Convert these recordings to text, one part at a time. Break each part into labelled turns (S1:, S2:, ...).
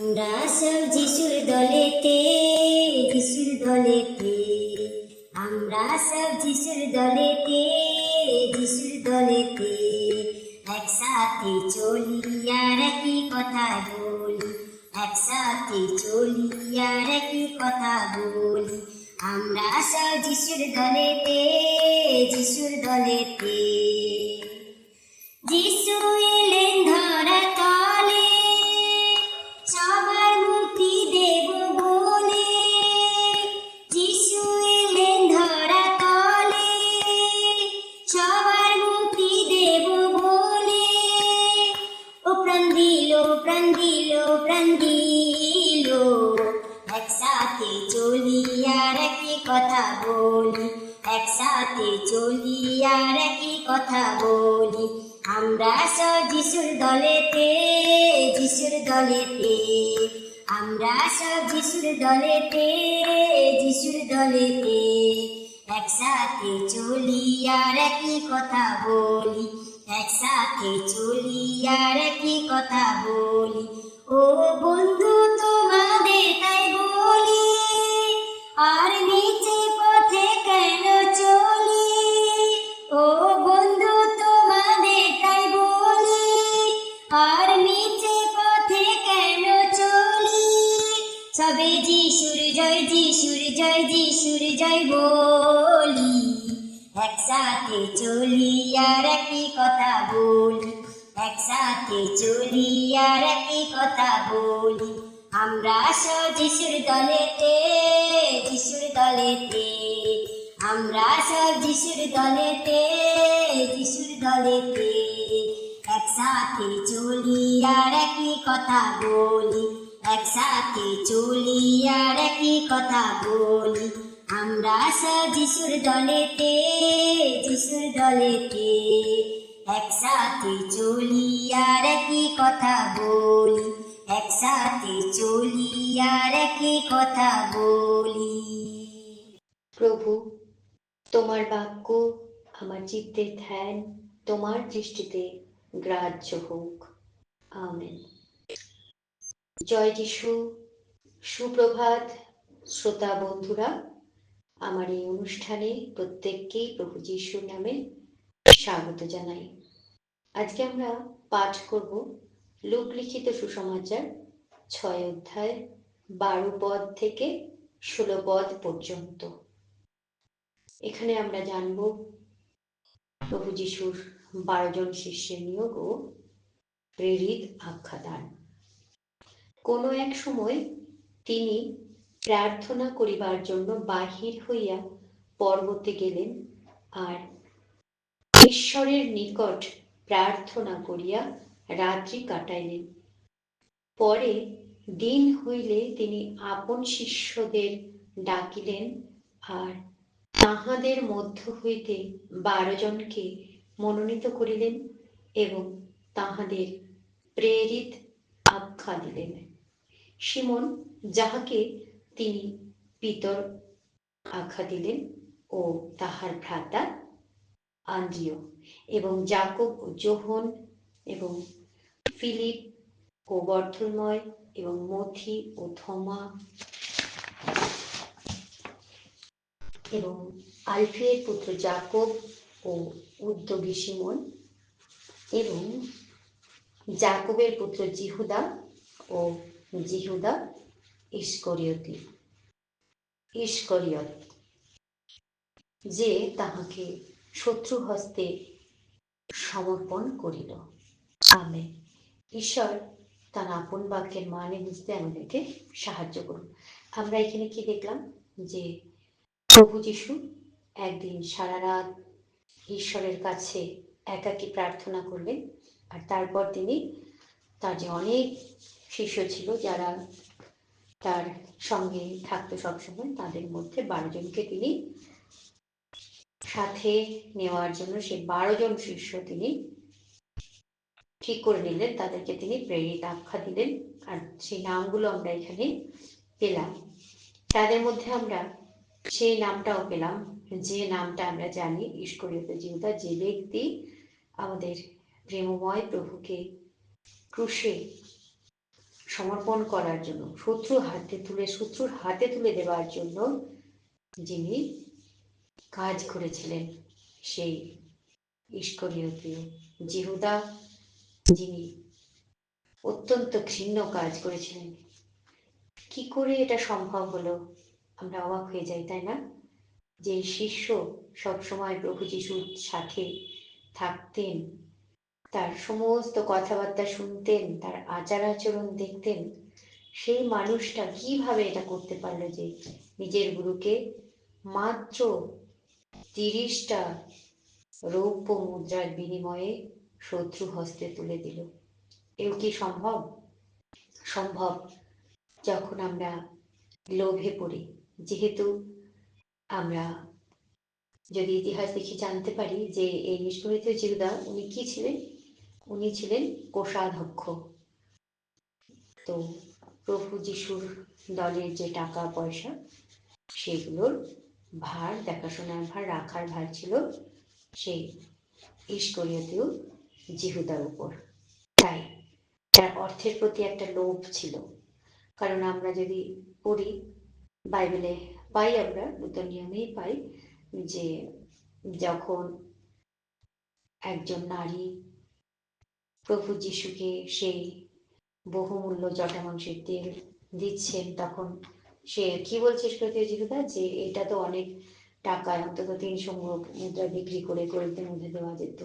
S1: আমরা সব যিশুর দলেতে যিশুর দলেতে। আমরা সব যিশুর দলেতে যিশুর দলেতে। একসাথে চলি আর একই কথা বলি। একসাথে চলি আর একই কথা বলি। আমরা সব যিশুর দলেতে যিশুর দলেতে। যিশু এলেন ধরা যিশুর দলেতে যিশুর দলেতে। আমরা সব যিশুর দলেতে যিশুর দলেতে। একসাথে চলি আর একই কথা বলি, একসাথে চলি আর একই কথা বলি। ও বন্ধু, তোমাদের তাই বলি, আর নিচে পথে কেন সবে যিশুর জয় যিশুর জয় যিশুর জয় বলি? একসাথে চলি আর একই কথা বলি। একসাথে চলি আর একই কথা বলি। আমরা সব যিশুর দলেতে যিশুর দলেতে। আমরা সব যিশুর দলেতে যিশুর দলেতে। একসাথে চলি আর একই কথা বলি। একসাথে চলি আর একই কথা বলি। আমরা যিশুর দলেতে যিশুর দলেতে। একসাথে চলি আর একই কথা বলি। একসাথে চলি আর একই কথা বলি।
S2: প্রভু, তোমার বাক্য আমার চিত্তের ধ্যান, তোমার দৃষ্টিতে গ্রাহ্য হোক। আমেন। জয় যিশু। সুপ্রভাত, শ্রোতা বন্ধুরা, আমার এই অনুষ্ঠানে প্রত্যেককেই প্রভু যিশুর নামে স্বাগত জানাই। আজকে আমরা পাঠ করব লোক লিখিত সুসমাচার ছয় অধ্যায় বারো পদ থেকে ষোলো পদ পর্যন্ত। এখানে আমরা জানব প্রভু যিশুর বারো জন শিষ্যের নিয়োগ ও প্রেরিত আখ্যাদান। কোনো এক সময় তিনি প্রার্থনা করিবার জন্য বাহির হইয়া পর্বতে গেলেন আর ঈশ্বরের নিকট প্রার্থনা করিয়া রাত্রি কাটাইলেন। পরে দিন হইলে তিনি আপন শিষ্যদের ডাকিলেন আর তাহাদের মধ্য হইতে বারো জনকে মনোনীত করিলেন এবং তাহাদের প্রেরিত আখ্যা দিলেন। সিমন যাহাকে তিনি পিতর আখ্যা দিলেন ও তাহার ভ্রাতা আন্দ্রিয় এবং জাকব ও যোহন এবং ফিলিপ ও বর্ধলময় এবং মথি ও থমা এবং আলফিয়ের পুত্র জাকব ও উদ্যোগী সিমন এবং জাকবের পুত্র জিহুদা ও জিহুদা ইস্করিয়তি। ইস্করিয়ত। যে তাহাকে শত্রু হস্তে সমর্পণ করিল। আমি ঈশ্বর তার আপন বাক্যের মানে বুঝতে আমাদেরকে সাহায্য করুন। আমরা এখানে কি দেখলাম? যে প্রভু যিশু একদিন সারা রাত ঈশ্বরের কাছে একাকী প্রার্থনা করলেন, আর তারপর তিনি তার যে অনেক শিষ্য ছিল যারা তার সঙ্গে থাকতো সবসময়, তাদের মধ্যে বারো জনকে তিনি সাথে নেওয়ার জন্য সে বারো জন শিষ্য তিনি ঠিক করে নিলেন, তাদেরকে তিনি প্রেরিত আখ্যা দিলেন। আর সেই নামগুলো আমরা এখানে পেলাম। তাদের মধ্যে আমরা সেই নামটাও পেলাম। যে নামটা আমরা জানি ঈশ্বরীয়ত জিহুদা, যে ব্যক্তি আমাদের প্রেমময় প্রভুকে ক্রুশে সমর্পণ করার জন্য, শত্রুর হাতে তুলে, শত্রুর হাতে তুলে দেওয়ার জন্য যিনি কাজ করেছিলেন, সেই ইস্করিয়তীয় জিহুদা, যিনি অত্যন্ত ঘৃণ্য কাজ করেছিলেন। কি করে এটা সম্ভব হলো? আমরা অবাক হয়ে যাই, তাই না? যে শিষ্য সবসময় প্রভু যিশুর সাথে থাকতেন তার সমস্ত কথাবার্তা শুনতেন, তার আচার আচরণ দেখতেন, সেই মানুষটা কীভাবে এটা করতে পারল যে নিজের গুরুকে মাত্র তিরিশটা রৌপ্য মুদ্রার বিনিময়ে শত্রু হস্তে তুলে দিল। এও কি সম্ভব? সম্ভব যখন আমরা লোভে পড়ি। যেহেতু আমরা যদি ইতিহাস দেখি জানতে পারি যে এই নিষ্কৃত জিহুদা উনি কি ছিলেন? উনি ছিলেন কোষাধ্যক্ষ। তো প্রভু যিশুর দলের যে টাকা, পয়সা, সেগুলোর ভার, দেখাশোনার ভার, রাখার ভার ছিল সেই ইস্করিয়তীয় জিহুদার উপর। তাই তার অর্থের প্রতি একটা লোভ ছিল। কারণ আমরা যদি পড়ি বাইবেলে, পাই আমরা, নতুন নিয়মেই পাই যে যখন একজন নারী প্রভু যিশুকে সেই বহুমূল্য জটা মাংসের তেল দিচ্ছেন তখন সে কি বলছে প্রতীয় জীবিকা যে এটা তো অনেক টাকায়, অন্তত তিনশো মুদ্রা বিক্রি করে গরিবদের মধ্যে দেওয়া যেত।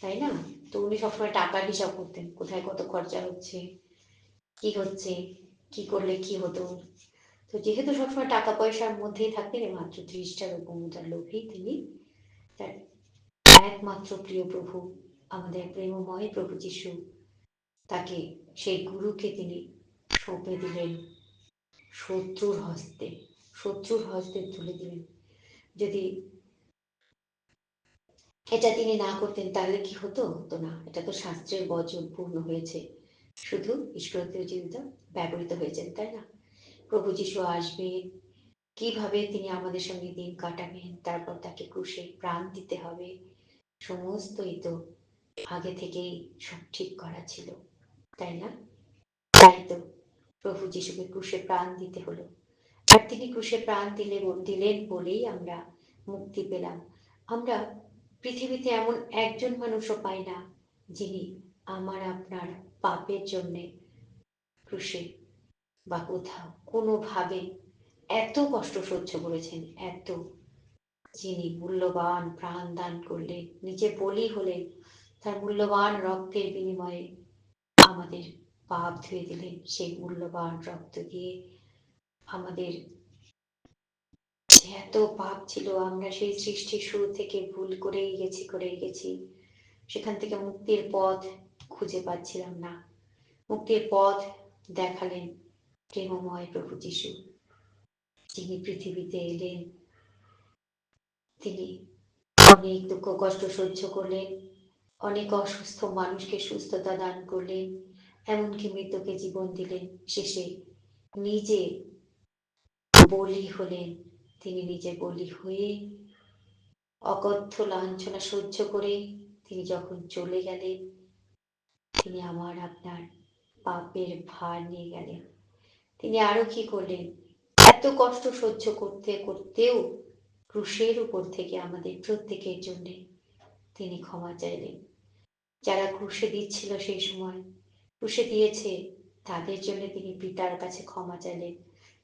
S2: তাই না? তো উনি সবসময় টাকার হিসাব করতেন, কোথায় কত খরচা হচ্ছে, কি হচ্ছে, কি করলে কি হতো। তো যেহেতু সবসময় টাকা পয়সার মধ্যেই থাকতেন মাত্র ত্রিশটা মুদ্রার লোভেই তিনি তার একমাত্র প্রিয় প্রভু আমাদের প্রেমময় প্রভু যিশু, তাকে সেই গুরুকে তিনি সঁপে দিলেন, শত্রুর হস্তে শত্রুর হস্তে তুলে দিলেন। যদি এটা তিনি না করতেন, তাহলে কি হতো? হতো না। এটা তো শাস্ত্রের বচন পূর্ণ হয়েছে। শুধু ঈশ্বরীয় চিন্তা ব্যবহৃত হয়েছেন, তাই না? প্রভু যিশু আসবেন কীভাবে তিনি আমাদের সঙ্গে দিন কাটাবেন? তারপর তাকে ক্রুশে প্রাণ দিতে হবে। সমস্তই তো আগে থেকেই সব ঠিক করা ছিল, তাই না? তাই তো, প্রভু যিশুকে ক্রুশে প্রাণ দিতে হলো। আর তিনি ক্রুশে প্রাণ দিলে দিলেন বলেই আমরা মুক্তি পেলাম। আমরা পৃথিবীতে এমন একজন মানুষও পাই না, যিনি আমার, আপনার পাপের জন্যে ক্রুশে বা কোথাও কোনোভাবে এত কষ্ট সহ্য করেছেন, এত যিনি মূল্যবান প্রাণ দান করলেন, নিজে বলি হলেন তার মূল্যবান রক্তের বিনিময়ে আমাদের পাপ ধুয়ে দিলেন সেই মূল্যবান রক্ত দিয়ে আমাদের এত পাপ ছিল, আমরা সেই সৃষ্টির শুরু থেকে ভুল করেই গেছি করেই গেছি। সেখান থেকে মুক্তির পথ খুঁজে পাচ্ছিলাম না। মুক্তির পথ দেখালেন প্রেমময় প্রভু যিশু। যিনি পৃথিবীতে এলেন, তিনি অনেক দুঃখ, কষ্ট সহ্য করলেন। অনেক অসুস্থ মানুষকে সুস্থতা দান করলেন এমনকি মৃত্যুকে জীবন দিলেন শেষে নিজে বলি হলেন। তিনি নিজে বলি হয়ে অকথ্য লাঞ্ছনা সহ্য করে তিনি যখন চলে গেলেন, তিনি আমার আপনার পাপের ভার নিয়ে গেলেন। তিনি আরও কি করলেন? এত কষ্ট সহ্য করতে, করতেও ক্রুশের উপর থেকে আমাদের প্রত্যেকের জন্য তিনি ক্ষমা চাইলেন। যারা ঘুষে দিচ্ছিল সেই সময় ক্রুশে দিয়েছে, তাদের জন্য তিনি পিতার কাছে ক্ষমা চাইলেন।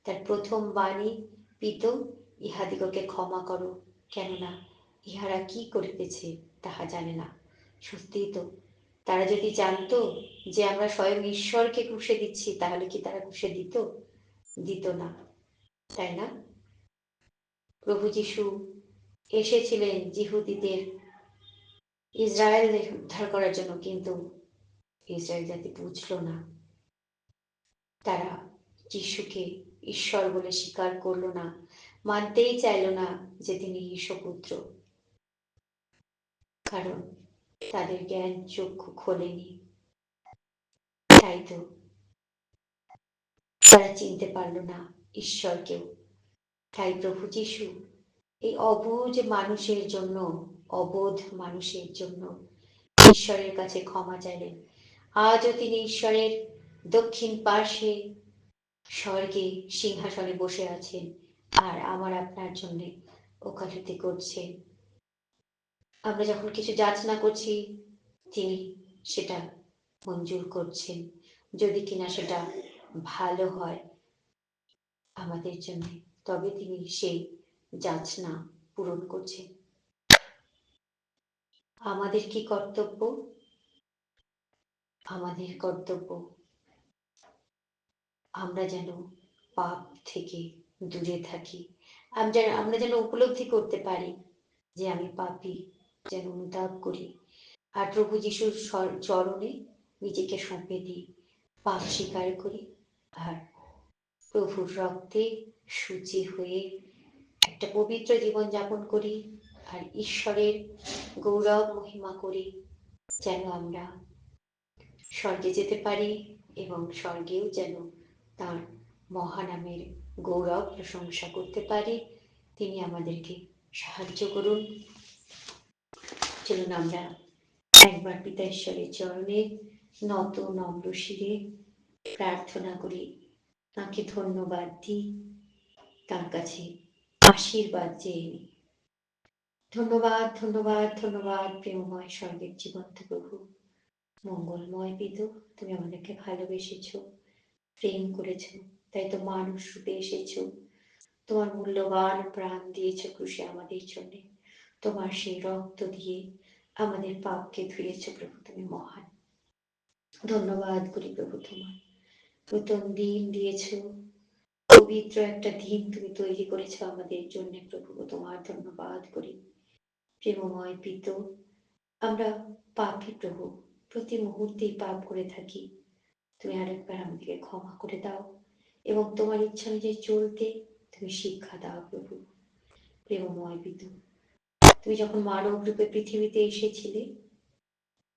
S2: তার প্রথম বাণী, পিত, ইহাদিগকে ক্ষমা করো, কেননা ইহারা কি করিতেছে তাহা জানে না। সত্যিই তো, তারা যদি জানতো যে আমরা স্বয়ং ঈশ্বরকে ঘুষে দিচ্ছি, তাহলে কি তারা ক্রুশে দিত? দিত না। তাই না? প্রভু যিশু এসেছিলেন জিহুদিদের ইসরায়েলদের উদ্ধার করার জন্য কিন্তু ইসরায়েল জাতি বুঝল না, তারা যিশুকে ঈশ্বর বলে স্বীকার করল না, মানতেই চাইল না যে তিনি ঈশ্বপুত্র কারণ তাদের জ্ঞান চক্ষু খোলেনি। তাই তো তারা চিনতে পারল না ঈশ্বরকেও। তাই প্রভু যিশু এই অবুঝ মানুষের জন্য অবোধ মানুষের জন্য। ঈশ্বরের কাছে ক্ষমা চাইলেন আজও তিনি ঈশ্বরের দক্ষিণ পার্শ্বে স্বর্গে সিংহাসনে বসে আছেন আর আমার আপনার জন্যে ওকালতি করছে আমরা যখন কিছু যাচনা করছি, তিনি সেটা মঞ্জুর করছেন। যদি কিনা সেটা ভালো হয় আমাদের জন্য, তবে তিনি সেই যাচনা পূরণ করছেন। আমাদের কি কর্তব্য? আমাদের কর্তব্য আমরা যেন পাপ থেকে দূরে থাকি। আমরা যেন উপলব্ধি করতে পারি যে আমি পাপী, যেন অনুতাপ করি। আর প্রভু যিশুর চরণে নিজেকে সঁপে দিই, পাপ স্বীকার করি। আর প্রভুর রক্তে সূচি হয়ে একটা পবিত্র জীবন যাপন করি। আর ঈশ্বরের গৌরব, মহিমা করি যেন আমরা স্বর্গে যেতে পারি এবং স্বর্গেও যেন তার মহানামের গৌরব প্রশংসা করতে পারি। তিনি আমাদেরকে সাহায্য করুন। চলুন আমরা একবার পিতা ঈশ্বরের চরণে নত নম্র শিরে প্রার্থনা করি। তাকে ধন্যবাদ দিই। তার কাছে আশীর্বাদ চেয়ে নিই। ধন্যবাদ ধন্যবাদ ধন্যবাদ, প্রেমময় স্বর্গের জীবন্ত প্রভু। মঙ্গলময় পিতু তুমি আমাদেরকে ভালোবেসেছো, প্রেম করেছ, তাই তো মানুষ রূপে এসেছ। তোমার মূল্যবান প্রাণ দিয়েছ খুশি আমাদের জন্য। তোমার সেই রক্ত দিয়ে আমাদের পাপকে ধুয়েছো প্রভু, তুমি মহান। ধন্যবাদ করি প্রভু তোমার। নতুন দিন দিয়েছ, পবিত্র একটা দিন তুমি তৈরি করেছ আমাদের জন্য প্রভু, তোমার ধন্যবাদ করি। প্রেমময় পিত, আমরা পাপী প্রভু, প্রতি মুহূর্তেই পাপ করে থাকি। তুমি আরেকবার আমাদেরকে ক্ষমা করে দাও এবং তোমার ইচ্ছা অনুযায়ী চলতে তুমি শিক্ষা দাও প্রভু। প্রেমময় পিত, তুমি যখন মানব রূপে পৃথিবীতে এসেছিলে,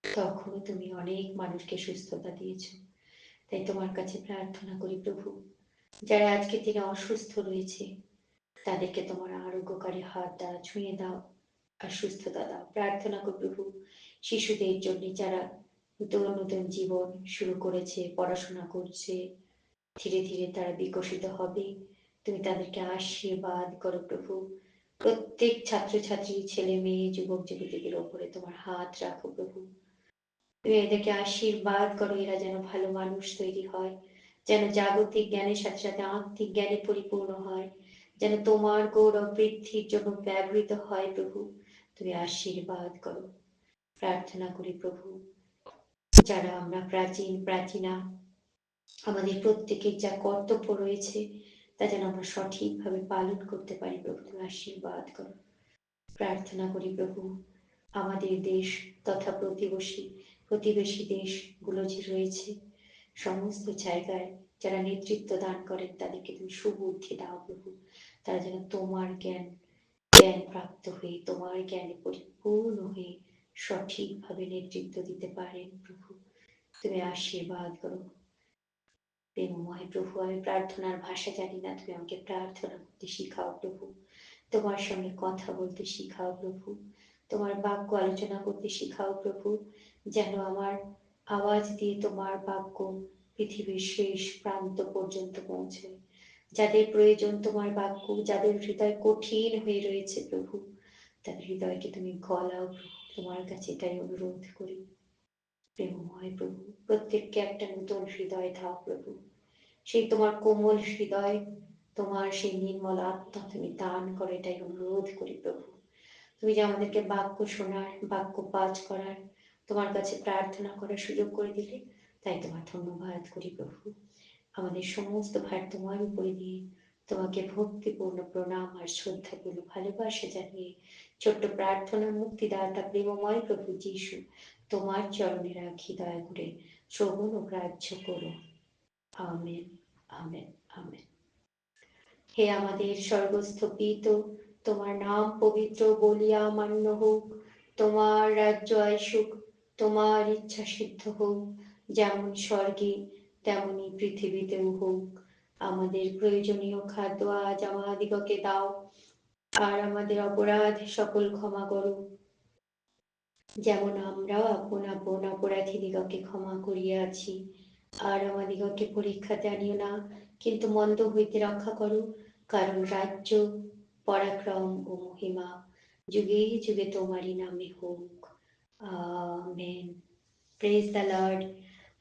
S2: তখনও তুমি অনেক মানুষকে সুস্থতা দিয়েছ। তাই তোমার কাছে প্রার্থনা করি প্রভু, যারা আজকে দিনে অসুস্থ রয়েছে, তাদেরকে তোমার আরোগ্যকারী হাত দ্বারা ছুঁয়ে দাও। আর সুস্থতা দাও। প্রার্থনা করি প্রভু, শিশুদের জন্য যারা নতুন নতুন জীবন শুরু করেছে, পড়াশোনা করছে, ধীরে ধীরে তারা বিকশিত হবে। তুমি তাদেরকে আশীর্বাদ করো প্রভু। প্রত্যেক ছাত্রছাত্রী, ছেলে মেয়ে, যুবক, যুবতীদের ওপরে তোমার হাত রাখো প্রভু। তুমি এদেরকে আশীর্বাদ করো, এরা যেন ভালো মানুষ তৈরি হয়, যেন জাগতিক জ্ঞানের সাথে সাথে আত্মিক জ্ঞানে পরিপূর্ণ হয়, যেন তোমার গৌরব বৃদ্ধির জন্য ব্যবহৃত হয় প্রভু। তুমি আশীর্বাদ করো। প্রার্থনা করি প্রভু, যারা আমরা প্রাচীন, প্রাচীনা, আমাদের প্রত্যেকের যা কর্তব্য রয়েছে, তা যেন আমরা সঠিকভাবে পালন করতে পারি প্রভু, তুমি আশীর্বাদ করো। প্রার্থনা করি প্রভু, আমাদের দেশ তথা প্রতিবেশী প্রতিবেশী দেশগুলো যে রয়েছে, সমস্ত জায়গায় যারা নেতৃত্ব দান করেন, তাদেরকে তুমি সুবুদ্ধি দাও প্রভু। তারা যেন তোমার জ্ঞান জ্ঞান প্রাপ্ত হয়ে তোমার জ্ঞানে পরিপূর্ণ হয়ে সঠিকভাবে নেতৃত্ব দিতে পারেন প্রভু। তুমি আশীর্বাদ করো। প্রেমময় প্রভু, আমি প্রার্থনার ভাষা জানি না, তুমি আমাকে প্রার্থনা করতে শিখাও প্রভু। তোমার সঙ্গে কথা বলতে শিখাও প্রভু। তোমার বাক্য আলোচনা করতে শিখাও প্রভু। যেন আমার আওয়াজ দিয়ে তোমার বাক্য পৃথিবীর শেষ প্রান্ত পর্যন্ত পৌঁছয়। যাদের প্রয়োজন তোমার বাক্য, যাদের হৃদয় কঠিন হয়ে রয়েছে প্রভু তাদের হৃদয়কে তুমি গলাও তোমার কাছে এটাই অনুরোধ করি। প্রেমময় প্রভু, প্রত্যেককে একটা নতুন হৃদয় দাও প্রভু। সেই তোমার কোমল হৃদয়, তোমার সেই নির্মল আত্মা তুমি দান করো, এটাই অনুরোধ করি প্রভু। তুমি যে আমাদেরকে বাক্য শোনার, বাক্য পাঠ করার, তোমার কাছে প্রার্থনা করার সুযোগ করে দিলে, তাই তোমার ধন্যবাদ করি প্রভু। আমাদের সমস্ত ভার তোমার উপরে দিয়ে তোমাকে ভক্তিপূর্ণ প্রণাম আর শ্রদ্ধাপূর্ণ ভালোবাসা জানিয়ে ছোট্ট প্রার্থনা মুক্তিদাতা প্রেমময় প্রভু যিশু তোমার চরণে রাখি দয়া করে শ্রবণ ও গ্রাহ্য করো। Amen amen amen. হে আমাদের স্বর্গস্থ পিত, তোমার নাম পবিত্র, বলিয়া মান্য হোক, তোমার রাজ্য আইসুক, তোমার ইচ্ছা সিদ্ধ হোক, যেমন স্বর্গে তেমনি পৃথিবীতেও হোক, আমাদের প্রয়োজনীয় খাদ্য আজ আমাদিগকে দাও, আর আমাদের অপরাধ সকল ক্ষমা করো। যেমন আমরাও আপন আপন অপরাধীদিগকে ক্ষমা করিয়াছি, আর আমাদিগকে পরীক্ষাতে আনিও না, কিন্তু মন্দ হইতে রক্ষা করো, কারণ রাজ্য, পরাক্রম ও মহিমা যুগে যুগে তোমারই নামে হোক। Amen. Praise the lord